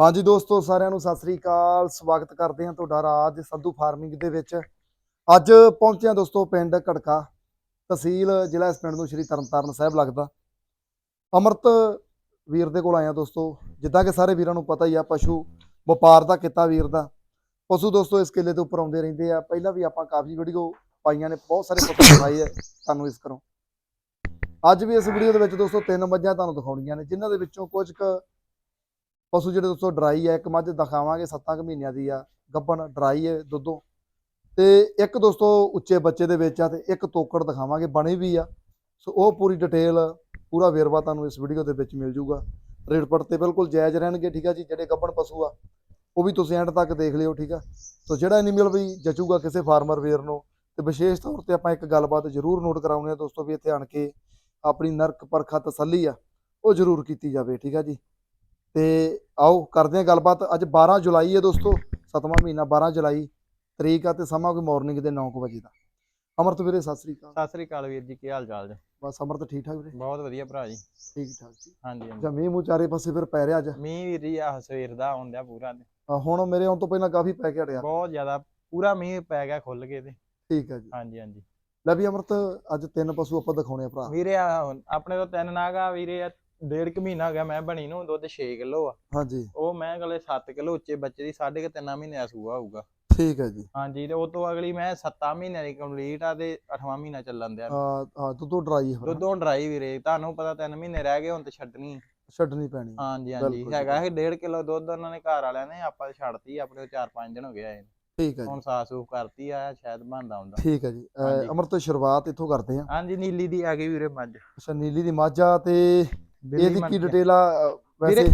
ਹਾਂਜੀ ਦੋਸਤੋ, ਸਾਰਿਆਂ ਨੂੰ ਸਤਿ ਸ੍ਰੀ ਅਕਾਲ। ਸਵਾਗਤ ਕਰਦੇ ਹਾਂ ਤੁਹਾਡਾ ਰਾਜ ਸੰਧੂ ਫਾਰਮਿੰਗ ਦੇ ਵਿੱਚ। ਅੱਜ ਪਹੁੰਚਿਆ ਦੋਸਤੋ ਪਿੰਡ ਘੜਕਾ ਤਹਿਸੀਲ, ਜ਼ਿਲ੍ਹਾ ਇਸ ਪਿੰਡ ਨੂੰ ਸ਼੍ਰੀ ਤਰਨਤਾਰਨ ਸਾਹਿਬ ਲੱਗਦਾ। ਅਮਰਤ ਵੀਰ ਦੇ ਕੋਲ ਆਇਆ ਦੋਸਤੋ। ਜਿੱਦਾਂ ਕਿ ਸਾਰੇ ਵੀਰਾਂ ਨੂੰ ਪਤਾ ਹੀ ਆ, ਪਸ਼ੂ ਵਪਾਰ ਦਾ ਕਿੱਤਾ ਵੀਰ ਦਾ। ਪਸ਼ੂ ਦੋਸਤੋ ਇਸ ਕਿੱਲੇ ਦੇ ਉੱਪਰ ਆਉਂਦੇ ਰਹਿੰਦੇ ਆ। ਪਹਿਲਾਂ ਵੀ ਆਪਾਂ ਕਾਫੀ ਵੀਡੀਓ ਪਾਈਆਂ ਨੇ, ਬਹੁਤ ਸਾਰੇ ਪਸ਼ੂ ਦਿਖਾਏ ਆ ਤੁਹਾਨੂੰ ਇਸ ਕਰੋ ਅੱਜ ਵੀ ਇਸ ਵੀਡੀਓ ਦੇ ਵਿੱਚ ਦੋਸਤੋ ਤਿੰਨ ਮੱਝਾਂ ਤੁਹਾਨੂੰ ਦਿਖਾਉਣੀਆਂ ਨੇ, ਜਿਨ੍ਹਾਂ ਦੇ ਵਿੱਚੋਂ ਕੁਝ ਕੁ ਪਸ਼ੂ ਜਿਹੜੇ ਦੋਸਤੋ ਡਰਾਈ ਆ, ਇੱਕ ਮੱਝ ਦਿਖਾਵਾਂਗੇ 7 ਕੁ ਮਹੀਨਿਆਂ ਦੀ ਆ ਗੱਬਣ ਡਰਾਈ ਹੈ ਦੁੱਧੋਂ। ਤੇ ਇੱਕ ਦੋਸਤੋ ਉੱਚੇ ਬੱਚੇ ਦੇ ਵਿੱਚ ਆ ਤੇ ਇੱਕ ਤੋਕੜ ਦਿਖਾਵਾਂਗੇ, ਬਣੀ ਵੀ ਆ। ਸੋ ਉਹ ਪੂਰੀ ਡਿਟੇਲ, ਪੂਰਾ ਵੇਰਵਾ ਤੁਹਾਨੂੰ ਇਸ ਵੀਡੀਓ ਦੇ ਵਿੱਚ ਮਿਲ ਜੂਗਾ। ਰੇਟ ਪੜ ਤੇ ਬਿਲਕੁਲ ਜਾਇਜ਼ ਰਹਿਣਗੇ, ਠੀਕ ਆ ਜੀ, ਜਿਹੜੇ ਗੱਬਣ ਪਸ਼ੂ ਆ, ਉਹ ਵੀ ਤੁਸੀਂ ਐਂਡ ਤੱਕ ਦੇਖ ਲਿਓ, ਠੀਕ ਆ। ਸੋ ਜਿਹੜਾ ਐਨੀਮਲ ਵੀ ਜਚੂਗਾ ਕਿਸੇ ਫਾਰਮਰ ਵੀਰ ਨੂੰ, ਤੇ ਵਿਸ਼ੇਸ਼ ਤੌਰ ਤੇ ਆਪਾਂ ਇੱਕ ਗੱਲਬਾਤ ਜ਼ਰੂਰ ਨੋਟ ਕਰਾਉਂਦੇ ਆ ਦੋਸਤੋ ਵੀ ਇੱਥੇ ਆਣ ਕੇ ਆਪਣੀ ਨਰਕ ਪਰਖਾ ਤਸੱਲੀ ਆ, ਉਹ ਜ਼ਰੂਰ ਕੀਤੀ ਜਾਵੇ, ਠੀਕ ਆ ਜੀ। ਤੇ ਆਓ ਕਰਦੇ ਹਾਂ ਗੱਲਬਾਤ। ਅੱਜ 12 ਜੁਲਾਈ ਹੈ ਦੋਸਤੋ ਸਤਵਾਂ ਮਹੀਨਾ 12 ਜੁਲਾਈ ਤਰੀਕ ਆ ਤੇ ਸਮਾਂ ਕੋਈ ਮਾਰਨਿੰਗ ਦੇ 9 ਵਜੇ ਦਾ। ਅਮਰਤ ਵੀਰੇ ਸਤਿ ਸ੍ਰੀ ਅਕਾਲ। ਸਤਿ ਸ੍ਰੀ ਅਕਾਲ ਵੀਰ ਜੀ ਕੀ ਹਾਲ ਚਾਲ ਜੀ? ਬਸ ਅਮਰਤ ਠੀਕ ਠਾਕ ਵੀਰੇ? ਬਹੁਤ ਵਧੀਆ ਭਰਾ ਜੀ। ਠੀਕ ਠਾਕ ਜੀ। ਹਾਂਜੀ ਹਾਂਜੀ। ਜਾਂ ਮੀਂਹ ਚਾਰੇ ਪਾਸੇ ਫਿਰ ਪੈ ਰਿਹਾ ਅੱਜ? ਮੀਂਹ ਵੀਰ ਜੀ ਆ ਸਵੇਰ ਦਾ ਆਉਂਦਿਆ ਪੂਰਾ ਤੇ। ਆ, ਹੁਣ ਮੇਰੇ ਆਉਣ ਤੋਂ ਪਹਿਲਾਂ ਕਾਫੀ ਪੈ ਕੇ ਹਟਿਆ ਬਹੁਤ ਜ਼ਿਆਦਾ ਪੂਰਾ ਮੀਂਹ ਪੈ ਗਿਆ ਖੁੱਲ ਕੇ ਤੇ। ਠੀਕ ਹੈ ਜੀ। ਹਾਂਜੀ ਹਾਂਜੀ। ਲੈ ਵੀ ਅਮਰਤ ਅੱਜ ਤਿੰਨ ਪਸ਼ੂ ਆਪਾਂ ਦਿਖਾਉਣੇ ਆ ਭਰਾ। ਵੀਰੇ ਆ ਹੁਣ ਆਪਣੇ ਤੋਂ ਤਿੰਨ ਨਾਗਾ ਵੀਰੇ ਆ ਡੇਢ ਕੁ ਮਹੀਨਾ ਹੋ ਗਿਆ ਮੈਂ ਬਣੀ ਨੂੰ ਦੁੱਧ 6 ਕਿਲੋ ਆ। ਹਾਂਜੀ। ਉਹ ਮੈਂ ਗਲੇ 7 ਕਿਲੋ ਉੱਚੇ ਬੱਚੇ ਦੀ ਸਾਢੇ ਕੁ ਤਿੰਨਾਂ ਮਹੀਨੇ ਦਾ ਸੂਆ ਹੋਊਗਾ। ਠੀਕ ਹੈ ਜੀ। ਹਾਂਜੀ ਤੇ ਉਹ ਤੋਂ ਅਗਲੀ ਮੈਂ 7 ਮਹੀਨਿਆਂ ਦੀ ਕੰਪਲੀਟ ਆ ਤੇ 8ਵਾਂ ਮਹੀਨਾ ਚੱਲਣ ਦਿਆ। ਆ ਆ ਦੁੱਧੋਂ ਡਰਾਈ ਹੈ। ਦੁੱਧੋਂ ਡਰਾਈ ਵੀਰੇ ਤੁਹਾਨੂੰ ਪਤਾ 3 ਮਹੀਨੇ ਰਹਿ ਗਏ ਹੁਣ ਤੇ ਛੱਡਣੀ ਛੱਡਣੀ ਪੈਣੀ। ਹਾਂਜੀ ਹਾਂਜੀ ਹੈਗਾ ਇਹ 1.5 ਕਿਲੋ ਦੁੱਧ ਉਹਨਾਂ ਨੇ ਘਰ ਵਾਲਿਆਂ ਨੇ ਆਪਾਂ ਛੱਡਤੀ ਆਪਣੇ 4-5 ਦਿਨ ਹੋ ਗਏ ਆਏ। ਠੀਕ ਹੈ ਜੀ। ਹੁਣ ਸਾਫ਼ ਸੂਫ ਕਰਤੀ ਆ ਸ਼ਾਇਦ ਬਣਦਾ ਹੁੰਦਾ। ਠੀਕ ਹੈ ਜੀ। ਅ, ਹਾਂਜੀ। ਅਮਰਤ ਸ਼ੁਰੂਆਤ ਇੱਥੋਂ ਕਰਦੇ ਆ। ਹਾਂਜੀ ਨੀਲੀ ਦੀ ਆ ਗਈ ਵੀਰੇ ਮੱਝ। ਅੱਛਾ ਨੀਲੀ ਦੀ ਮਾਝਾ ਤੇ ਬਿੱਲੀ ਇਹਦੀ ਕੀ। ਡਿਟੇਲ ਆ ਵੈਸੇ?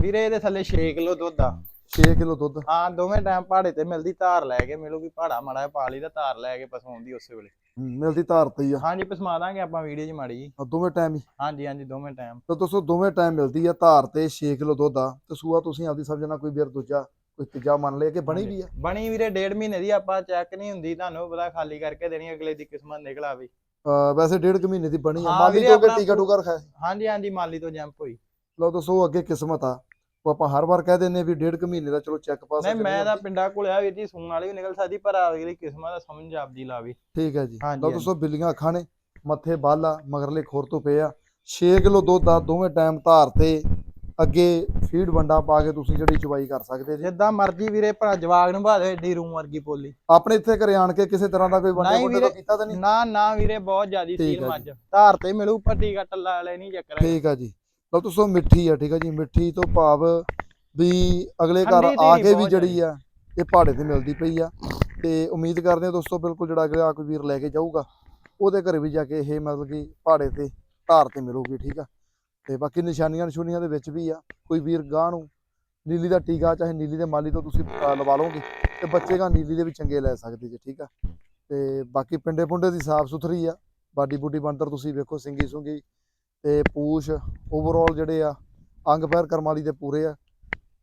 ਵੀਰੇ ਇਹਦੇ ਥੱਲੇ 6 ਕਿਲੋ ਦੁੱਧ ਆ। 6 ਕਿਲੋ ਦੁੱਧ। ਹਾਂ ਦੋਵੇਂ ਟਾਈਮ ਪਹਾੜੇ ਤੇ ਮਿਲਦੀ ਧਾਰ ਲੈ ਕੇ ਮਿਲੂਗੀ ਪਹਾੜਾ ਮਾੜਾ ਪਾ ਲਈ ਦਾ ਧਾਰ ਲੈ ਕੇ ਪਸਵਾਉਂਦੀ ਉਸੇ ਵੇਲੇ। ਮਿਲਦੀ ਧਾਰ ਤੇ ਹੀ ਆ। ਹਾਂਜੀ ਪਸਮਾ ਦਾਂਗੇ ਆਪਾਂ ਵੀਡੀਓ 'ਚ ਮਾੜੀ ਜੀ ਦੋਵੇਂ ਟਾਈਮ ਹੀ। ਹਾਂਜੀ ਹਾਂਜੀ ਦੋਵੇਂ ਟਾਈਮ ਤਾਂ ਦੋਸਤੋ ਦੋਵੇਂ ਟਾਈਮ ਮਿਲਦੀ ਆ ਧਾਰ ਤੇ 6 ਕਿਲੋ ਦੁੱਧ ਆ। ਤੇ ਸੂਆ ਤੁਸੀਂ ਆਪਦੀ ਸਮਝਣਾ ਕੋਈ ਵੀਰ ਦੂਜਾ ਕੋਈ ਤੀਜਾ ਮੰਨ ਲਿਆ ਕਿ ਬਣੀ ਵੀ ਆ? ਬਣੀ ਵੀਰੇ ਡੇਢ ਮਹੀਨੇ ਦੀ ਆਪਾਂ ਚੈੱਕ ਨਹੀਂ ਹੁੰਦੀ ਤੁਹਾਨੂੰ ਪਤਾ ਖਾਲੀ ਕਰਕੇ ਦੇਣੀ ਅਗਲੇ ਦੀ ਕਿਸਮਤ ਨਿਕਲ ਆਵੇ। ਵੈਸੇ ਡੇਢ ਕੁ ਮਹੀਨੇ ਦੀ ਬਣੀ ਆ। ਹਾਂ ਮਾਲੀ ਵੀਰੇ, ਤੋਂ ਕੇ ਆਪਣਾ ਟੀਕਾ ਟੂਕਾ ਰਖਾਇਆ ਹਾਂਜੀ ਹਾਂਜੀ ਮਾਲੀ ਤੋਂ ਜੰਪ ਹੋਈ। ਲਓ ਦੋਸਤੋ ਅੱਗੇ ਕਿਸਮਤ ਆ। ਉਹ ਆਪਾਂ ਹਰ ਵਾਰ ਕਹਿ ਦਿੰਨੇ ਵੀ ਡੇਢ ਕੁ ਮਹੀਨੇ ਦਾ ਚਲੋ ਚੈੱਕ ਪਾਸ ਨਹੀਂ ਮੈਂ ਤਾਂ ਪਿੰਡਾ ਕੋਲਿਆ ਵੀਰ ਜੀ ਸੂਣ ਵਾਲੀ ਵੀ ਨਿਕਲ ਸਕਦੀ ਪਰ ਅਗਲੀ ਕਿਸਮਤ ਦਾ ਸਮਝ ਆਪਦੀ ਲਾਵੇ। ਠੀਕ ਹੈ ਜੀ। ਹਾਂਜੀ, ਲਓ ਦੋਸਤੋ ਬਿੱਲੀਆਂ ਅੱਖਾਂ ਨੇ ਮੱਥੇ ਬਾਲਾ ਮਗਰਲੇ ਖੋਰ ਤੋਂ ਪਏ ਆ। 6 ਕਿਲੋ ਦੁੱਧ ਆ ਦੋਵੇਂ ਟਾਈਮ ਧਾਰ ਤੇ। ਅੱਗੇ ਫੀਡ ਵੰਡਾ ਪਾ ਕੇ ਤੁਸੀਂ ਜਿਹੜੀ ਚਵਾਈ ਕਰ ਸਕਦੇ ਜੀ। ਜਿੱਦਾਂ ਮਰਜ਼ੀ ਵੀਰੇ ਭਰਾ ਜਵਾਗ ਨੂੰ ਬਾਦੇ ਏਡੀ ਰੂਮ ਵਰਗੀ ਪੋਲੀ। ਆਪਣੇ ਇੱਥੇ ਘਰੇ ਆਣ ਕੇ ਕਿਸੇ ਤਰ੍ਹਾਂ ਦਾ ਕੋਈ ਵੰਡੇ ਵੰਡੇ ਵੀਰੇ, ਕੀਤਾ ਤਾਂ ਨਹੀਂ? ਨਾ ਨਾ ਵੀਰੇ ਬਹੁਤ ਜ਼ਿਆਦੀ ਸੀਲ ਮੱਝ। ਧਾਰ ਤੇ ਮਿਲੂ ਪੱਟੀ ਕੱਟ ਵਾਲੇ ਨਹੀਂ ਚੱਕਰ ਠੀਕ ਆ ਜੀ। ਲਓ ਦੋਸਤੋ ਮਿੱਠੀ ਆ ਠੀਕ ਆ ਜੀ। ਮਿੱਠੀ ਤੋਂ ਭਾਵ ਵੀ ਅਗਲੇ ਘਰ ਆ ਕੇ ਵੀ ਜਿਹੜੀ ਆ ਇਹ ਪਹਾੜੇ ਤੇ ਮਿਲਦੀ ਪਈ ਆ। ਤੇ ਉਮੀਦ ਕਰਦੇ ਆ ਦੋਸਤੋ ਬਿਲਕੁਲ ਜਿਹੜਾ ਅਗਲਾ ਕੋਈ ਵੀਰ ਲੈ ਕੇ ਜਾਊਗਾ ਉਹਦੇ ਘਰੇ ਵੀ ਜਾ ਕੇ ਇਹ ਮਤਲਬ ਕਿ ਪਹਾੜੇ ਤੇ ਧਾਰ ਤੇ ਮਿਲੂਗੀ ਠੀਕ ਆ। ਤੇ ਬਾਕੀ ਨਿਸ਼ਾਨੀਆਂ ਨਿਸ਼ੂਨੀਆਂ ਦੇ ਵਿੱਚ ਵੀ ਆ ਕੋਈ ਵੀਰ ਗਾਂ ਨੂੰ ਨੀਲੀ ਦਾ ਟੀਕਾ ਚਾਹੇ ਨੀਲੀ ਦੇ ਮਾਲੀ ਤੋਂ ਤੁਸੀਂ ਲਵਾ ਲਓਗੇ ਤੇ ਬੱਚੇਗਾ ਨੀਲੀ ਦੇ ਵੀ ਚੰਗੇ ਲੈ ਸਕਦੇ ਜੀ ਠੀਕ ਆ? ਤੇ ਬਾਕੀ ਪਿੰਡੇ ਪੁੰਡੇ ਦੀ ਸਾਫ਼ ਸੁਥਰੀ ਆ ਬਾਡੀ ਬੂਡੀ ਬਣਤਰ ਤੁਸੀਂ ਵੇਖੋ ਸਿੰਗੀ ਸੁੰਗੀ ਤੇ ਪੂਛ ਓਵਰਆਲ ਜਿਹੜੇ ਆ ਅੰਗ ਪੈਰ ਕਰਮ ਵਾਲੀ ਦੇ ਪੂਰੇ ਆ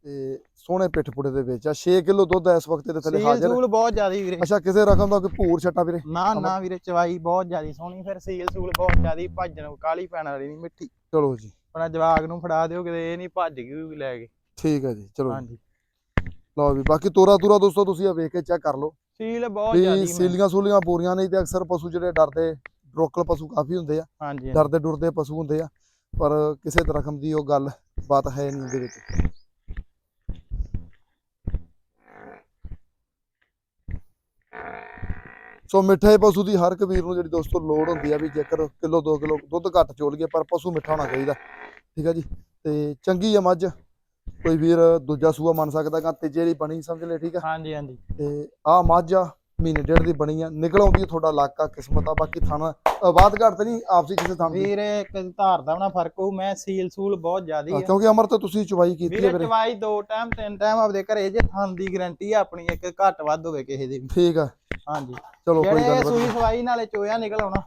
ਤੇ ਸੋਹਣੇ ਪਿੱਠ ਪੁੜੇ ਦੇ ਵਿੱਚ ਆ 6 ਕਿਲੋ ਦੁੱਧ ਇਸ ਵਕਤ ਦੇ ਥੱਲੇ ਸੀਲ ਹਾਜ਼ਰ ਸੂਲ ਬਹੁਤ ਜ਼ਿਆਦੀ ਵੀਰੇ। ਅੱਛਾ ਕਿਸੇ ਰਕਮ ਦਾ ਕੋਈ ਭੂਰ ਛੱਟਾ ਵੀਰੇ? ਨਾ ਨਾ ਵੀਰੇ ਚਵਾਈ ਬਹੁਤ ਜ਼ਿਆਦੀ ਸੋਹਣੀ ਫਿਰ ਸੀਲ ਸੂਲ ਬਹੁਤ ਜ਼ਿਆਦੀ ਭੱਜਣ ਕਾਲੀ ਪੈਣ ਵਾਲੀ ਨਹੀਂ ਮਿੱਠੀ। ਚਲੋ ਜੀ। ਆਪਣਾ ਜਵਾਗ ਨੂੰ ਫੜਾ ਦਿਓ ਕਿਤੇ ਇਹ ਨਹੀਂ ਭੱਜ ਗਈ ਲੈ ਕੇ। ਠੀਕ ਹੈ ਜੀ ਚਲੋ। ਹਾਂਜੀ। ਲਓ ਵੀ ਬਾਕੀ ਤੋਰਾ ਤੂਰਾ ਦੋਸਤੋ ਤੁਸੀਂ ਆ ਵੇਖ ਕੇ ਚੈੱਕ ਕਰ ਲਓ। ਸੀਲ ਬਹੁਤ ਵੀ ਜ਼ਿਆਦੀ ਸੀਲੀਆਂ ਸੂਲੀਆਂ ਪੂਰੀਆਂ ਨਹੀਂ ਤੇ ਅਕਸਰ ਪਸ਼ੂ ਜਿਹੜੇ ਡਰਦੇ ਡਰੋਕਲ ਪਸ਼ੂ ਕਾਫੀ ਹੁੰਦੇ ਆ। ਹਾਂਜੀ ਡਰਦੇ ਡੁਰਦੇ ਪਸ਼ੂ ਹੁੰਦੇ ਆ ਪਰ ਕਿਸੇ ਰਕਮ ਦੀ ਉਹ ਗੱਲ ਬਾਤ ਹੈ ਨਹੀਂ ਉਹਦੇ ਵਿੱਚ। ਸੋ ਮਿੱਠੇ ਪਸ਼ੂ ਦੀ ਹਰ ਕਬੀਰ ਨੂੰ ਜਿਹੜੀ ਦੋਸਤੋ ਲੋੜ ਹੁੰਦੀ ਆ ਵੀ ਜੇਕਰ ਕਿਲੋ 2 ਕਿਲੋ ਦੁੱਧ ਘੱਟ ਚੋਲ ਗਿਆ ਪਰ ਪਸ਼ੂ ਮਿੱਠਾ ਹੋਣਾ ਚਾਹੀਦਾ। ਠੀਕ ਆ ਜੀ? ਤੇ ਚੰਗੀ ਆ ਮੱਝ। ਕੋਈ ਵੀਰ ਦੂਜਾ ਸੂਆ ਮੰਨ ਸਕਦਾ ਗਾ ਤੀਜੇ ਦੀ ਬਣੀ ਸਮਝ ਲੈ ਠੀਕ ਆ? ਹਾਂਜੀ ਹਾਂਜੀ। ਤੇ ਆ ਮੱਝ ਆ ਮਹੀਨੇ ਡੇਢ ਦੀ ਬਣੀ ਆ ਨਿਕਲ ਆਉਂਦੀ ਆ ਤੁਹਾਡਾ ਇਲਾਕਾ ਕਿਸਮਤ ਆ ਬਾਕੀ ਥਾਣਾ ਬਾਤ ਘੱਟ ਤੇ ਨਹੀਂ ਆਪਸੀ ਕਿਸੇ ਥਾਂ ਵੀਰੇ ਇੱਕ ਧਾਰ ਦਾ ਬਣਾ ਫ਼ਰਕ ਹੋਊ ਮੈਂ ਸੀਲ ਸੂਲ ਬਹੁਤ ਜ਼ਿਆਦੀ ਹਾਂ, ਆ। ਕਿਉਂਕਿ ਅਮਰ ਤੇ ਤੁਸੀਂ ਚਵਾਈ ਕੀਤੀ ਹੈ ਵੀਰੇ ਵੀਰੇ। ਚਵਾਈ ਦੋ ਟਾਈਮ ਤਿੰਨ ਟਾਈਮ ਆਪਦੇ ਘਰੇ ਜੇ ਥਣ ਦੀ ਗਾਰੰਟੀ ਆ ਆਪਣੀ ਇੱਕ ਘੱਟ ਵੱਧ ਹੋਵੇ ਕਿਸੇ ਦੀ। ਠੀਕ ਆ। ਹਾਂਜੀ। ਚਲੋ ਕੋਈ ਗੱਲ ਸੂਈ ਨਹੀਂ। ਸਵਾਈ ਨਾਲੇ ਚੋਇਆ ਨਿਕਲ ਆਉਣਾ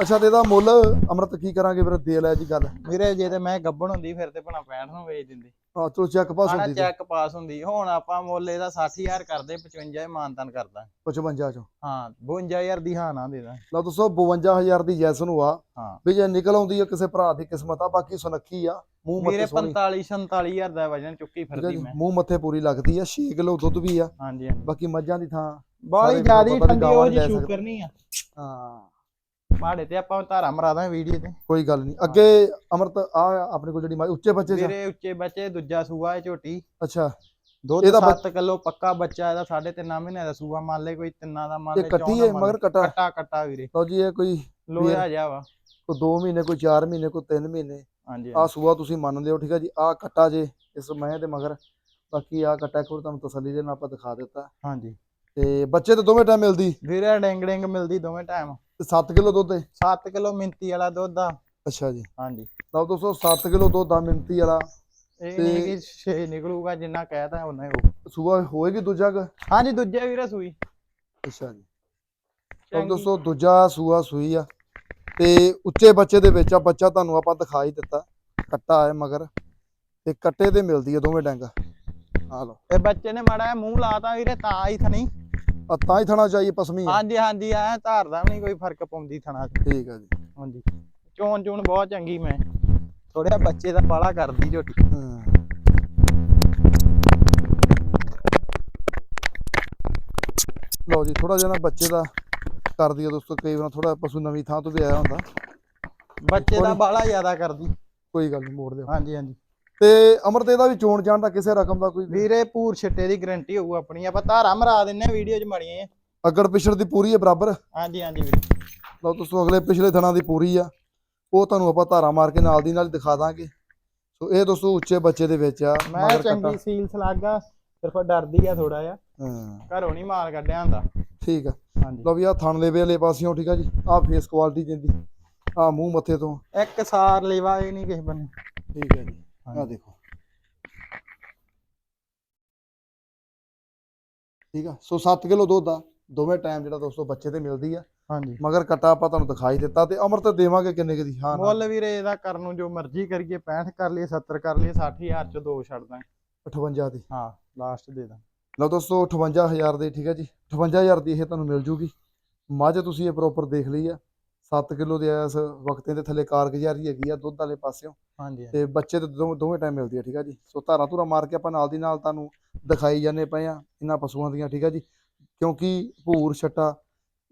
ਅੱਛਾ ਤੇ ਇਹਦਾ ਮੁੱਲ ਅਮਰਤ ਕੀ ਕਰਾਂਗੇ ਵੀਰੇ ਦੇ ਲੈ ਜੀ ਗੱਲ। ਵੀਰੇ ਜੇ ਤੇ ਮੈਂ ਗੱਬਣ ਹੁੰਦੀ ਫਿਰ ਤੇ ਭਣਾ 65 ਨੂੰ ਵੇਚ ਦਿੰਦੇ। ਹਾਂ ਚਲੋ ਚੈੱਕ ਪਾਸ ਹੁੰਦੀ ਚੈੱਕ ਪਾਸ ਹੁੰਦੀ। ਹੁਣ ਆਪਾਂ ਮੁੱਲ ਇਹਦਾ 60000 ਕਰਦੇ 55 ਮਾਨਤਨ ਕਰਦਾ। 55 ਚੋਂ। ਹਾਂ 52000 ਦੀ ਹਾਂ ਨਾ ਦੇ ਦਾਂ। ਲਓ ਦੋਸਤੋ 52000 ਦੀ ਜੈਸ ਨੂੰ ਆ। ਵੀ ਜੇ ਨਿਕਲ ਆਉਂਦੀ ਆ ਕਿਸੇ ਭਰਾ ਦੀ ਕਿਸਮਤ ਆ ਬਾਕੀ ਸੁਨੱਖੀ ਆ। ਮੂੰਹ ਮੱਥੇ ਸੋਹਣੀ। 45 47000 ਦਾ ਵਜਨ ਚੁੱਕੀ ਫਿਰਦੀ ਮੈਂ। ਮੂੰਹ ਮੱਥੇ ਪੂਰੀ ਲੱਗਦੀ ਆ 6 ਕਿਲੋ ਦੁੱਧ ਵੀ ਆ। ਹਾਂਜੀ ਹਾਂਜੀ। ਬਾਕੀ ਮੱਝਾਂ ਦੀ ਥਾਂ ਬਾਲੀ ਜਿਆਦੀ ਠੰਡੀ ਉਹ ਜੀ ਸਕਦੇ। ਨਹੀਂ ਆ। ਹਾਂ। ਮਾੜੇ ਤੇ ਆਪਾਂ ਧਾਰਾ ਮਰਾ ਦਾਂ ਵੀਡੀਓ ਤੇ। ਕੋਈ ਗੱਲ ਨਹੀਂ। ਅੱਗੇ ਅਮਰਤ ਆ ਆਪਣੇ ਕੋਲ ਜਿਹੜੀ ਉੱਚੇ ਬੱਚੇ ਵੀਰੇ ਉੱਚੇ ਬੱਚੇ ਦੂਜਾ ਸੂਆ ਹੈ ਝੋਟੀ। ਅੱਛਾ। ਦੁੱਧ ਇਹਦਾ ਬੱਚ- 7 ਕਿਲੋ ਪੱਕਾ ਬੱਚਾ ਇਹਦਾ 3.5 ਮਹੀਨੇ ਦਾ ਸੂਆ ਮੰਨ ਲੈ ਕੋਈ ਤਿੰਨਾਂ ਦਾ ਮੰਨ ਲੈ ਕੱਟੀ ਹੈ ਮਗਰ। ਕਟਾ। ਕੱਟਾ ਕੱਟਾ ਵੀਰੇ। ਲਓ ਜੀ ਇਹ ਕੋਈ ਲੋਹਾ ਜਿਹਾ ਵਾ। ਕੋਈ 2 ਮਹੀਨੇ ਕੋਈ 4 ਮਹੀਨੇ ਕੋਈ 3 ਮਹੀਨੇ। ਹਾਂਜੀ ਆ ਸੂਆ ਤੁਸੀਂ ਮੰਨ ਲਿਓ ਠੀਕ ਹੈ ਜੀ। ਆ ਕੱਟਾ ਜੇ ਇਸ ਮੈਂ ਦੇ ਮਗਰ। ਬਾਕੀ ਆ ਕੱਟਾ ਵਾਰ ਤੁਹਾਨੂੰ ਤਸੱਲੀ ਦੇ ਨਾਲ ਆਪਾਂ ਦਿਖਾ ਦਿੱਤਾ। ਹਾਂਜੀ। ਤੇ ਬੱਚੇ ਤੇ ਦੋਵੇਂ ਟਾਈਮ ਮਿਲਦੀ? ਵੀਰੇ ਡਿੰਗ ਡਿੰਗ ਮਿਲਦੀ ਦੋਵੇਂ ਟਾਈਮ ਤੇ 7 ਕਿਲੋ ਦੁੱਧ ਹੈ 7 ਕਿਲੋ ਮਿੰਤੀ ਵਾਲਾ ਦੁੱਧ ਆ। ਅੱਛਾ ਜੀ। ਹਾਂਜੀ। ਲਓ ਦੋਸਤੋ 7 ਕਿਲੋ ਦੁੱਧ ਆ ਮਿੰਤੀ ਵਾਲਾ। ਇਹ ਨਹੀਂ ਕਿ 6 ਨਿਕਲੂਗਾ ਜਿੰਨਾ ਕਹਿਤਾ ਉਹਨਾਂ ਹੀ ਹੋਊ। ਸੂਆ ਹੋਏਗੀ ਦੂਜਾ ਕ? ਹਾਂਜੀ ਦੂਜੇ ਵੀਰੇ ਸੂਈ। ਅੱਛਾ ਜੀ। ਲਓ। ਦੋਸਤੋ ਦੂਜਾ ਸੂਆ ਸੂਈ ਆ। ਤੇ ਉੱਚੇ ਬੱਚੇ ਦੇ ਵਿੱਚ ਆ ਬੱਚਾ ਤੁਹਾਨੂੰ ਆਪਾਂ ਦਿਖਾ ਹੀ ਦਿੱਤਾ। ਕੱਟਾ ਹੈ ਮਗਰ। ਤੇ ਕੱਟੇ ਤੇ ਮਿਲਦੀ ਆ ਦੋਵੇਂ ਡੰਗ। ਆ ਲਓ। ਇਹ ਬੱਚੇ ਨੇ ਮਾੜਾ ਮੂੰਹ ਲਾਤਾ ਵੀਰੇ ਤਾਂ ਹੀ ਥਣੀ ਆ ਤਾਂ ਹੀ ਥਣਾ ਚਾਹੀਏ ਪਸਮੀ ਆ। ਹਾਂਜੀ ਹਾਂਜੀ ਐ ਧਾਰਦਾ ਵੀ ਨਹੀਂ ਕੋਈ ਫ਼ਰਕ ਪਾਉਂਦੀ ਥਣਾ ਚ। ਠੀਕ ਆ ਜੀ। ਹਾਂਜੀ। ਚੋਣ ਚੋਣ ਬਹੁਤ ਚੰਗੀ ਮੈਂ। ਥੋੜਿਆ ਬੱਚੇ ਦਾ ਬਾਲਾ ਕਰਦੀ ਝੋਟੀ। ਹਾਂ। ਲਓ ਜੀ ਥੋੜਾ ਜਿਹਾ ਨਾ ਬੱਚੇ ਦਾ ਕਰ ਦਈਏ ਦੋਸਤੋ ਕਈ ਵਾਰ ਥੋੜਾ ਪਸ਼ੂ ਨਵੀਂ ਥਾਂ ਤੋਂ ਵੀ ਆਇਆ ਹੁੰਦਾ। ਬੱਚੇ ਦਾ ਬਾਲਾ ਜ਼ਿਆਦਾ ਕਰਦੀ। ਕੋਈ ਗੱਲ ਨਹੀਂ ਮੋੜ ਦਿਓ। ਹਾਂਜੀ ਹਾਂਜੀ। ਤੇ ਅਮਰਤ ਇਹਦਾ ਵੀ ਚੋਣ ਜਾਣ ਦਾ ਕਿਸੇ ਰਕਮ ਦਾ ਕੋਈ ਵੀਰੇ ਪੂਰ ਛਿੱਟੇ ਦੀ ਗਰੰਟੀ ਹੋਊ ਆਪਣੀ। ਆਪਾਂ ਧਾਰਾ ਮਰਾ ਦਿੰਨੇ ਵੀਡੀਓ 'ਚ ਮੜੀਏ ਅਗੜ ਪਿਛੜ ਦੀ ਪੂਰੀ ਹੈ ਬਰਾਬਰ? ਹਾਂਜੀ ਹਾਂਜੀ ਵੀਰੇ। ਲਓ ਦੋਸਤੋ ਅਗਲੇ ਪਿਛਲੇ ਥਣਾ ਦੀ ਪੂਰੀ ਆ। ਉਹ ਤੁਹਾਨੂੰ ਆਪਾਂ ਧਾਰਾ ਮਾਰ ਕੇ ਨਾਲ ਦੀ ਨਾਲ ਦਿਖਾ ਦਾਂਗੇ। ਸੋ ਇਹ ਦੋਸਤੋ ਉੱਚੇ ਬੱਚੇ ਦੇ ਵਿੱਚ ਆ ਮੈਂ ਚੰਗੀ ਸੀਲ ਸਲਾਗਾ ਸਿਰਫ ਡਰਦੀ ਆ ਥੋੜਾ ਜਿਹਾ। ਹਾਂ। ਘਰੋਂ ਨਹੀਂ ਮਾਲ ਕੱਢਿਆ ਹੁੰਦਾ। ਠੀਕ ਆ। ਹਾਂਜੀ। ਲਓ ਵੀ ਆ ਥਣ ਦੇ ਵੇਲੇ ਪਾਸਿਓਂ ਠੀਕ ਆ ਜੀ। ਆ ਫੇਸ ਕੁਆਲਿਟੀ ਜਿੰਦੀ। ਆ ਮੂੰਹ ਮੱਥੇ ਤੋਂ। ਇੱਕ ਸਾਰ ਲੇਵਾ ਇਹ ਨਹੀਂ ਕਿਸੇ ਬੰਨੇ। ਠੀਕ ਹੈ ਜੀ। ਆ। ਦੇਖੋ। ਠੀਕ ਆ? ਸੋ 7 ਕਿਲੋ ਦੁੱਧ ਆ। ਦੋਵੇਂ ਟਾਈਮ ਜਿਹੜਾ ਦੋਸਤੋ ਬੱਚੇ ਤੇ ਮਿਲਦੀ ਆ। ਹਾਂਜੀ। ਮਗਰ ਕੱਟਾ ਆਪਾਂ ਤੁਹਾਨੂੰ ਦਿਖਾਈ ਦਿੱਤਾ ਤੇ ਅਮਰ ਤੇ ਦੇਵਾਂਗੇ ਕਿੰਨੇ ਕੁ ਦੀ? ਹਾਂ ਮੁੱਲ ਵੀਰੇ ਇਹਦਾ ਕਰਨ ਨੂੰ ਜੋ ਮਰਜ਼ੀ ਕਰੀਏ 65 ਕਰ ਲਈਏ 70 ਕਰ ਲਈਏ 60000 ਚ ਦੋ ਛੱਡ ਦਾਂ 58 ਦੀ। ਹਾਂ ਲਾਸਟ ਦੇ ਦਾਂ ਲਓ ਦੋਸਤੋ 58000 ਦੀ ਠੀਕ ਹੈ ਜੀ? 58000 ਦੀ ਇਹ ਤੁਹਾਨੂੰ ਮਿਲ ਜੂਗੀ। ਮੱਝ ਤੁਸੀਂ ਇਹ ਪ੍ਰੋਪਰ ਦੇਖ ਲਈ ਆ। 7 ਕਿਲੋ ਦੇ ਇਸ ਵਕਤ ਦੇ ਥੱਲੇ ਕਾਰਗੁਜ਼ਾਰੀ ਹੈਗੀ ਆ ਦੁੱਧ ਵਾਲੇ ਪਾਸਿਓਂ। ਹਾਂਜੀ ਤੇ ਬੱਚੇ ਤੇ ਦੋਵੇਂ ਦੋਵੇਂ ਟਾਈਮ ਮਿਲਦੀ ਆ ਠੀਕ ਆ ਜੀ? ਸੋ ਧਾਰਾ ਧੂਰਾ ਮਾਰ ਕੇ ਆਪਾਂ ਨਾਲ ਦੀ ਨਾਲ ਤੁਹਾਨੂੰ ਦਿਖਾਈ ਜਾਂਦੇ ਪਏ ਆ ਇਹਨਾਂ ਪਸ਼ੂਆਂ ਦੀਆਂ ਠੀਕ ਆ ਜੀ? ਕਿਉਂਕਿ ਭੂਰ ਛੱਟਾ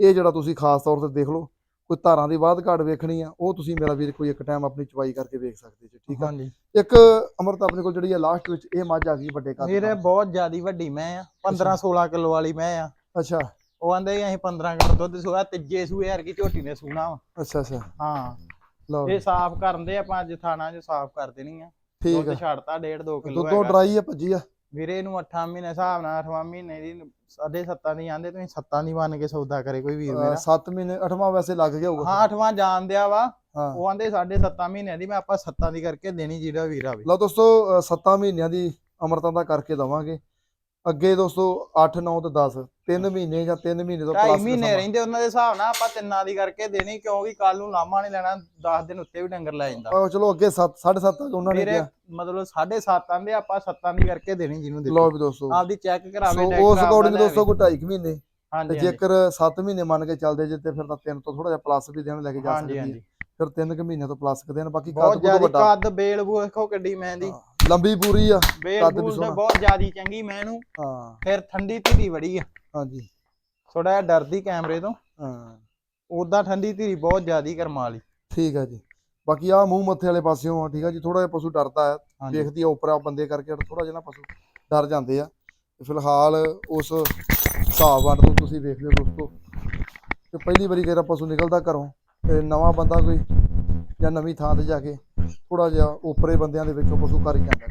ਇਹ ਜਿਹੜਾ ਤੁਸੀਂ ਖਾਸ ਤੌਰ ਤੇ ਦੇਖ ਲਓ ਕੋਈ ਧਾਰਾਂ ਦੀ ਬਾਅਦ ਘਾਟ ਵੇਖਣੀ ਆ ਉਹ ਤੁਸੀਂ ਮੇਰਾ ਵੀਰ ਕੋਈ ਇੱਕ ਟਾਈਮ ਆਪਣੀ ਚਵਾਈ ਕਰਕੇ ਵੇਖ ਸਕਦੇ ਜੀ ਠੀਕ ਆ? ਇੱਕ ਅਮਰਤ ਆਪਣੇ ਕੋਲ ਜਿਹੜੀ ਆ ਲਾਸਟ ਵਿੱਚ ਇਹ ਮੱਝ ਆ ਗਈ ਵੱਡੇ ਵੀਰੇ ਨਾਲ। ਬਹੁਤ ਜ਼ਿਆਦੀ ਵੱਡੀ ਮੈਂ ਆ 15 16 ਕਿਲੋ ਵਾਲੀ ਮੈਂ ਆ। ਅੱਛਾ। ਉਹ ਆਂਦੇ ਅਸੀਂ 15 ਕਿਲੋ ਦੁੱਧ ਸੋਇਆ ਤੀਜੇ ਸੂਏ ਯਾਰ ਕੀ ਝੋਟੀ ਨੇ ਸੂਣਾ ਵਾ। ਅੱਛਾ ਅੱਛਾ। ਹਾਂ। ਲਓ ਇਹ ਸਾਫ਼ ਕਰਨ ਦੇ ਆਪਾਂ ਅੱਜ ਥਾਣਾ 'ਚ ਸਾਫ਼ ਕਰ ਦੇਣੀ ਆ। ਠੀਕ ਦੁੱਧ ਆ। ਛੱਡਤਾ 1.5 2 ਕਿਲੋ ਦੁੱਧੋਂ ਡਰਾਈ ਆ ਭੱਜੀ ਆ। ਵੀਰੇ ਇਹਨੂੰ 8 ਮਹੀਨੇ ਹਿਸਾਬ ਨਾਲ 8ਵਾਂ ਮਹੀਨੇ ਦੀ ਸਾਢੇ 7 ਦੀ ਆਂਦੇ ਤੁਸੀਂ 7 ਦੀ ਮੰਨ ਕੇ ਸੌਦਾ ਕਰੇ ਕੋਈ ਵੀਰ ਮੇਰਾ। 7 ਮਹੀਨੇ 8ਵਾਂ ਵੈਸੇ ਲੱਗ ਗਿਆ ਹੋਊਗਾ। ਹਾਂ 8ਵਾਂ ਜਾਣ ਦਿਆ ਵਾ। ਹਾਂ। ਉਹ ਆਂਦੇ ਸਾਢੇ 7 ਮਹੀਨਿਆਂ ਦੀ ਮੈਂ ਆਪਾਂ 7 ਦੀ ਕਰਕੇ ਦੇਣੀ ਜਿਹੜਾ ਵੀਰ ਆਵੇ। ਲਓ ਦੋਸਤੋ 7 ਮਹੀਨਿਆਂ ਦੀ ਅਮਰਤਾਂ ਦਾ ਕਰਕੇ ਦਵਾਂਗੇ। ਅੱਗੇ ਦੋਸਤੋ 8 9 ਤੇ 10 3 ਮਹੀਨੇ ਜਾਂ 3 ਮਹੀਨੇ ਤੋਂ ਢਾਈ plus ਮਹੀਨੇ। ਰਹਿੰਦੇ ਉਹਨਾਂ ਦੇ ਹਿਸਾਬ ਨਾਲ ਆਪਾਂ ਤਿੰਨਾਂ ਦੀ ਕਰਕੇ ਦੇਣੀ ਕਿਉਂਕਿ ਕੱਲ ਨੂੰ ਲਾਮਾ ਨਹੀਂ ਲੈਣਾ 10 ਦਿਨ ਉੱਤੇ ਵੀ ਡੰਗਰ ਲੈ ਜਾਂਦਾ। ਆਹੋ ਚਲੋ ਅੱਗੇ 7 7.5 ਤੱਕ ਉਹਨਾਂ ਨੇ ਕਿਹਾ। ਮਤਲਬ 7.5 ਆਂਦੇ ਆਪਾਂ 7 ਦੀ ਕਰਕੇ ਦੇਣੀ ਜਿਹਨੂੰ ਦੇ ਲਓ ਵੀ ਦੋਸਤੋ। ਆਪਦੀ ਚੈੱਕ ਕਰਾਵੇ ਸੋ ਉਸ ਅਕੋਰਡਿੰਗ ਦੋਸਤੋ। ਕੋਈ 2.5 ਮਹੀਨੇ। ਤੇ ਹਾਂਜੀ। ਜੇਕਰ 7 ਮਹੀਨੇ ਮੰਨ ਕੇ ਚੱਲਦੇ ਜੇ ਤੇ ਫਿਰ ਤਾਂ 3 ਤੋਂ ਥੋੜਾ ਜਿਹਾ ਪਲੱਸ ਵੀ ਦੇਣ ਲੈ ਕੇ ਜਾ ਹਾਂਜੀ ਸਕਦੇ ਹਾਂਜੀ। ਫਿਰ 3 ਕੁ ਮਹੀਨੇ ਤੋਂ ਪਲੱਸ ਦੇਣ ਬਾਕੀ ਬਹੁਤ ਕੱਦ ਜ਼ਿਆਦਾ ਵੱਡਾ। ਕੱਦ ਬੇਲ ਦੇਖੋ ਕਿੱਡੀ ਮੈਂ ਦੀ ਹਾਂ, ਲੰਬੀ ਪੂਰੀ ਆ ਕੱਦ ਵੀ ਸੋਹਣਾ। ਬਹੁਤ ਜ਼ਿਆਦੀ ਚੰਗੀ ਮੈਂ ਇਹਨੂੰ ਹਾਂ। ਫਿਰ ਠੰਡੀ ਧੀਰੀ ਬੜੀ ਆ। ਹਾਂਜੀ। ਥੋੜਾ ਜਿਹਾ ਡਰਦੀ ਕੈਮਰੇ ਤੋਂ। ਹਾਂ। ਉਦਾਂ ਠੰਡੀ ਧੀਰੀ ਬਹੁਤ ਜ਼ਿਆਦੀ ਕਰਮਾ ਵਾਲੀ। ਠੀਕ ਆ ਜੀ। ਬਾਕੀ ਆ ਮੂੰਹ ਮੱਥੇ ਵਾਲੇ ਪਾਸਿਓਂ ਆ ਠੀਕ ਆ ਜੀ। ਥੋੜਾ ਜਿਹਾ ਪਸ਼ੂ ਡਰਦਾ ਹੈ ਦੇਖਦੀ ਆ ਉਪਰਾ ਬੰਦੇ ਕਰਕੇ ਥੋੜਾ ਜਿਹਾ ਨਾ ਪਸ਼ੂ ਡਰ ਜਾਂਦੇ ਆ। ਫਿਲਹਾਲ ਉਸ ਹਿਸਾਬ ਵੰਡ ਤੋਂ ਤੁਸੀਂ ਵੇਖ ਲਿਓ ਦੋਸਤੋ। ਤੇ ਪਹਿਲੀ ਵਾਰੀ ਕਿਹੜਾ ਪਸ਼ੂ ਨਿਕਲਦਾ ਘਰੋਂ ਤੇ ਨਵਾਂ ਬੰਦਾ ਕੋਈ ਜਾਂ ਨਵੀਂ ਥਾਂ ਤੇ ਜਾ ਕੇ ਥੋੜਾ ਜਿਹਾ ਉਪਰੇ ਬੰਦਿਆਂ ਦੇ ਵਿੱਚੋਂ ਪਸ਼ੂ ਕਰ ਹੀ ਜਾਂਦਾ।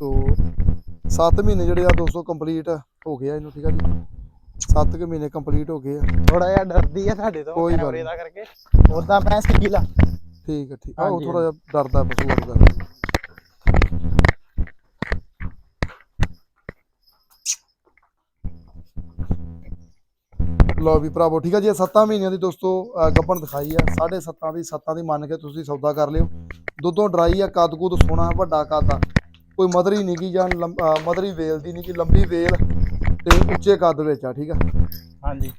ਤੋ 7 ਮਹੀਨੇ ਜਿਹੜੇ ਆ ਦੋਸਤੋ ਕੰਪਲੀਟ ਹੋ ਗਿਆ ਇਹਨੂੰ ਠੀਕ ਆ ਜੀ? 7 ਕੁ ਮਹੀਨੇ ਕੰਪਲੀਟ ਹੋ ਗਏ ਆ। ਥੋੜਾ ਜਿਹਾ ਡਰਦੀ ਆ ਤੁਹਾਡੇ ਤੋਂ ਕੋਈ ਗੱਲ ਕੈਮਰੇ ਨੀ। ਦਾ ਕਰਕੇ। ਉਦਾਂ ਮੈਂ ਆ ਠੀਕ ਹੈ ਠੀਕ ਆ। ਉਹ ਥੋੜਾ ਜਿਹਾ ਡਰਦਾ ਪਸ਼ੂ ਵਰਗਾ। ਲਓ ਵੀ ਭਰਾਵੋ ਠੀਕ ਹੈ ਜੀ ਇਹ 7 ਮਹੀਨਿਆਂ ਦੀ ਦੋਸਤੋ ਗੱਭਣ ਦਿਖਾਈ ਆ। 7.5 ਦੀ 7 ਦੀ ਮੰਨ ਕੇ ਤੁਸੀਂ ਸੌਦਾ ਕਰ ਲਿਓ। ਦੁੱਧੋਂ ਡਰਾਈ ਆ ਕੱਦ ਕੁਦ ਸੋਹਣਾ ਵੱਡਾ ਕੱਦ ਆ। ਕੋਈ ਮਦਰੀ ਨਹੀਂ ਗੀ ਜਾਂ ਮਦਰੀ ਵੇਲ ਦੀ ਨਹੀਂ ਗੀ ਲੰਬੀ ਵੇਲ ਤੇ ਉੱਚੇ ਕੱਦ ਵਿੱਚ ਆ ਠੀਕ ਆ? ਹਾਂਜੀ।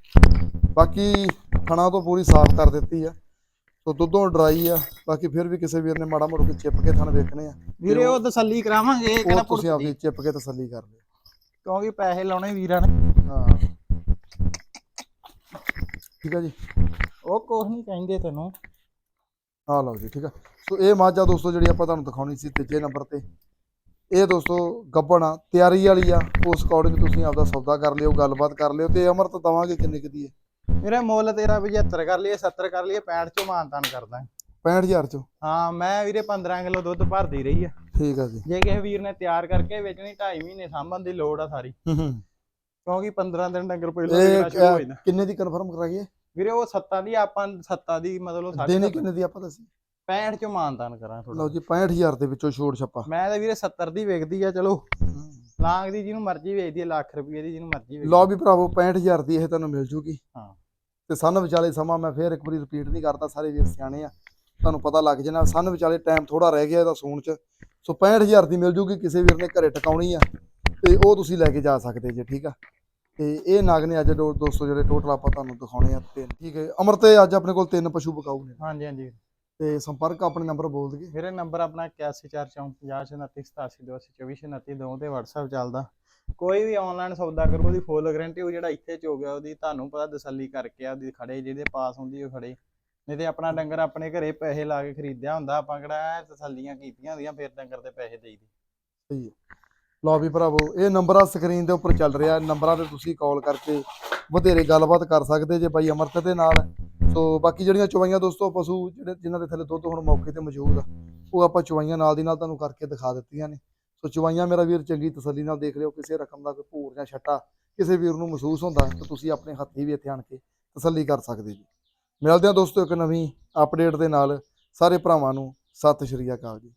ਬਾਕੀ ਥਣਾ ਤੋਂ ਪੂਰੀ ਸਾਫ਼ ਕਰ ਦਿੱਤੀ ਆ। ਸੋ ਦੁੱਧੋਂ ਡਰਾਈ ਆ ਬਾਕੀ ਫਿਰ ਵੀ ਕਿਸੇ ਵੀਰ ਨੇ ਮਾੜਾ ਮੋੜ ਕੇ ਚਿਪ ਕੇ ਥਣ ਵੇਖਣੇ ਆ। ਵੀਰੇ ਉਹ ਤਸੱਲੀ ਕਰਾਵਾਂਗੇ ਕਿਹੜਾ ਤੁਸੀਂ। ਆਪਣੀ ਚਿਪ ਕੇ ਤਸੱਲੀ ਕਰ ਲਿਓ। ਕਿਉਂਕਿ ਪੈਸੇ ਲਾਉਣੇ ਵੀਰਾਂ ਨੇ। ਹਾਂ। ਠੀਕ ਆ ਜੀ? ਉਹ ਕੁਛ ਨਹੀਂ ਕਹਿੰਦੇ ਤੈਨੂੰ। ਆ ਲਓ ਜੀ ਠੀਕ ਆ। ਸੋ ਇਹ ਮਾਝਾ ਦੋਸਤੋ ਜਿਹੜੀ ਆਪਾਂ ਤੁਹਾਨੂੰ ਦਿਖਾਉਣੀ ਸੀ ਤੀਜੇ ਨੰਬਰ ਤੇ। ਇਹ ਦੋਸਤੋ ਗੱਬਣ ਆ ਤਿਆਰੀ ਵਾਲੀ ਆ। ਉਸ ਅਕੋਰਡਿੰਗ ਤੁਸੀਂ ਆਪਦਾ ਸੌਦਾ ਕਰ ਲਿਓ ਗੱਲਬਾਤ ਕਰ ਲਿਓ ਤੇ ਅਮਰਤ ਦਵਾਂਗੇ ਕਿੰਨੇ ਕੁ ਦੀ ਹੈ। ਵੀਰੇ ਮੁੱਲ ਤੇਰਾ 75 ਕਰ ਲਈਏ 70 ਕਰ ਲਈਏ 65 ਚੋਂ ਮਾਨਤਾਨ ਕਰਦਾ। 65000 ਚੋਂ? ਹਾਂ ਮੈਂ ਵੀਰੇ 15 ਕਿਲੋ ਦੁੱਧ ਭਰਦੀ ਰਹੀ ਆ। ਠੀਕ ਆ ਜੀ। ਜੇ ਕਿਸੇ ਵੀਰ ਨੇ ਤਿਆਰ ਕਰਕੇ ਵੇਚਣੀ 2.5 ਮਹੀਨੇ ਸਾਂਭਣ ਦੀ ਲੋੜ ਆ ਸਾਰੀ। ਹੂੰ ਹੂੰ। ਕਿਉਂਕਿ 15 ਦਿਨ ਡੰਗਰ ਪਹਿਲਾਂ ਕਿੰਨੇ ਦੀ ਕਨਫਰਮ ਕਰਾਈਏ ਵੀਰੇ ਉਹ ਸੱਤਾਂ ਦੀ ਆਪਾਂ ਸੱਤਾਂ ਦੀ ਮਤਲਬ ਸਾਢੇ ਦੇਣੀ ਕਿੰਨੇ ਦੀ ਆਪਾਂ ਦੱਸੀ 65 ਚੋਂ ਮਾਨਤਾਨ ਕਰਾਂ ਲਓ ਥੋੜਾ ਜੀ 65000 ਦੇ ਵਿੱਚੋਂ ਛੋੜ ਛੱਪਾ। ਮੈਂ ਤਾਂ ਵੀਰੇ 70 ਦੀ ਵੇਚਦੀ ਆ ਚਲੋ। ਲਾਂਗ ਦੀ ਜਿਹਨੂੰ ਮਰਜ਼ੀ ਵੇਚਦੀ ਆ ਲੱਖ ਰੁਪਏ ਦੀ ਜਿਹਨੂੰ ਮਰਜ਼ੀ ਵੇਚਦੀ ਲਓ ਵੀ ਭਰਾਵੋ 65000 ਦੀ ਇਹ ਤੁਹਾਨੂੰ ਮਿਲ ਜੂਗੀ। ਹਾਂ। ਤੇ ਸੰਨ ਵਿਚਾਲੇ ਸਮਾਂ ਮੈਂ ਫੇਰ ਇੱਕ ਵਾਰੀ ਰਿਪੀਟ ਨਹੀਂ ਕਰਦਾ ਸਾਰੇ ਵੀਰ ਸਿਆਣੇ ਆ। ਤੁਹਾਨੂੰ ਪਤਾ ਲੱਗ ਜਾਣਾ ਸੰਨ ਵਿਚਾਲੇ ਟਾਈਮ ਥੋੜਾ ਰਹਿ ਗਿਆ ਇਹਦਾ ਸੂਣ ਚ। ਸੋ 65000 ਦੀ ਮਿਲ ਜੂਗੀ ਕਿਸੇ ਵੀਰ ਨੇ ਘਰੇ ਟਿਕਾਉਣੀ ਆ। ਤੇ ਉਹ ਤੁਸੀਂ ਲੈ ਕੇ ਜਾ ਸਕਦੇ ਜੇ ਠੀਕ ਆ? ਤੇ ਇਹ ਨਾਗ ਨੇ ਅੱਜ ਦੋ- ਦੋਸਤੋ ਜਿਹੜੇ ਟੋਟਲ ਆਪਾਂ ਤੁਹਾਨੂੰ ਦਿਖਾਉਣੇ ਆ ਤਿੰਨ। ਠੀਕ ਹੈ ਅਮਰ ਤੇ ਅੱਜ ਆਪਣੇ ਕੋਲ ਤਿੰਨ ਪਸ਼ੂ ਬਕਾਊ ਨੇ ਹਾਂਜੀ ਹਾਂਜੀ। ਤੇ ਸੰਪਰਕ ਆਪਣੇ ਨੰਬਰ ਬੋਲ ਦਈਏ। ਮੇਰੇ ਨੰਬਰ ਆਪਣਾ 8145508724 ਦੋ ਤੇ WhatsApp ਚੱਲਦਾ। ਕੋਈ ਵੀ ਆਨਲਾਈਨ ਸੌਦਾ ਕਰੂ ਉਹਦੀ ਫੁੱਲ ਗਾਰੰਟੀ ਉਹ ਜਿਹੜਾ ਇੱਥੇ ਚ ਹੋ ਗਿਆ ਉਹਦੀ ਤੁਹਾਨੂੰ ਪਤਾ ਤਸੱਲੀ ਕਰਕੇ ਆ ਉਹਦੀ ਖੜੇ ਜਿਹਦੇ ਪਾਸ ਹੁੰਦੀ ਉਹ ਖੜੇ। ਨਹੀਂ ਤੇ ਆਪਣਾ ਡੰਗਰ ਆਪਣੇ ਘਰੇ ਪੈਸੇ ਲਾ ਕੇ ਖਰੀਦਿਆ ਹੁੰਦਾ ਆਪਾਂ ਕਿਹੜਾ ਐਂ ਤਸੱਲੀਆਂ ਕੀਤੀਆਂ ਹੁੰਦੀਆਂ ਫਿਰ ਡੰਗਰ ਦੇ ਪੈਸੇ ਦੇਈਦੇ। ਸਹੀ ਹੈ। ਲਓ ਵੀ ਭਰਾਵੋ, ਇਹ ਨੰਬਰ ਆ ਸਕਰੀਨ ਦੇ ਉੱਪਰ ਚੱਲ ਰਿਹਾ, ਨੰਬਰਾਂ ਤੇ ਤੁਸੀਂ ਕਾਲ ਕਰਕੇ ਵਧੇਰੇ ਗੱਲਬਾਤ ਕਰ ਸਕਦੇ ਜੇ ਭਾਈ ਅਮਰਤ ਦੇ ਨਾਲ। ਸੋ ਬਾਕੀ ਜਿਹੜੀਆਂ ਚਵਾਈਆਂ ਦੋਸਤੋ, ਪਸ਼ੂ ਜਿਹੜੇ ਜਿਨ੍ਹਾਂ ਦੇ ਥੱਲੇ ਦੁੱਧ ਹੁਣ ਮੌਕੇ ਤੇ ਮੌਜੂਦ ਆ, ਉਹ ਆਪਾਂ ਚਵਾਈਆਂ ਨਾਲ ਦੀ ਨਾਲ ਤੁਹਾਨੂੰ ਕਰਕੇ ਦਿਖਾ ਦਿੱਤੀਆਂ ਨੇ। ਸੋ ਚਵਾਈਆਂ ਮੇਰਾ ਵੀਰ ਚੰਗੀ ਤਸੱਲੀ ਨਾਲ ਦੇਖ ਲਿਓ, ਕਿਸੇ ਰਕਮ ਦਾ ਕੋਈ ਭੂਰ ਜਾਂ ਛੱਟਾ ਕਿਸੇ ਵੀਰ ਨੂੰ ਮਹਿਸੂਸ ਹੁੰਦਾ ਤਾਂ ਤੁਸੀਂ ਆਪਣੇ ਹੱਥੀਂ ਵੀ ਇੱਥੇ ਆਣ ਕੇ ਤਸੱਲੀ ਕਰ ਸਕਦੇ ਜੀ। ਮਿਲਦੇ ਹਾਂ ਦੋਸਤੋ ਇੱਕ ਨਵੀਂ ਅਪਡੇਟ ਦੇ ਨਾਲ। ਸਾਰੇ ਭਰਾਵਾਂ ਨੂੰ ਸਤਿ ਸ਼੍ਰੀ ਅਕਾਲ ਜੀ।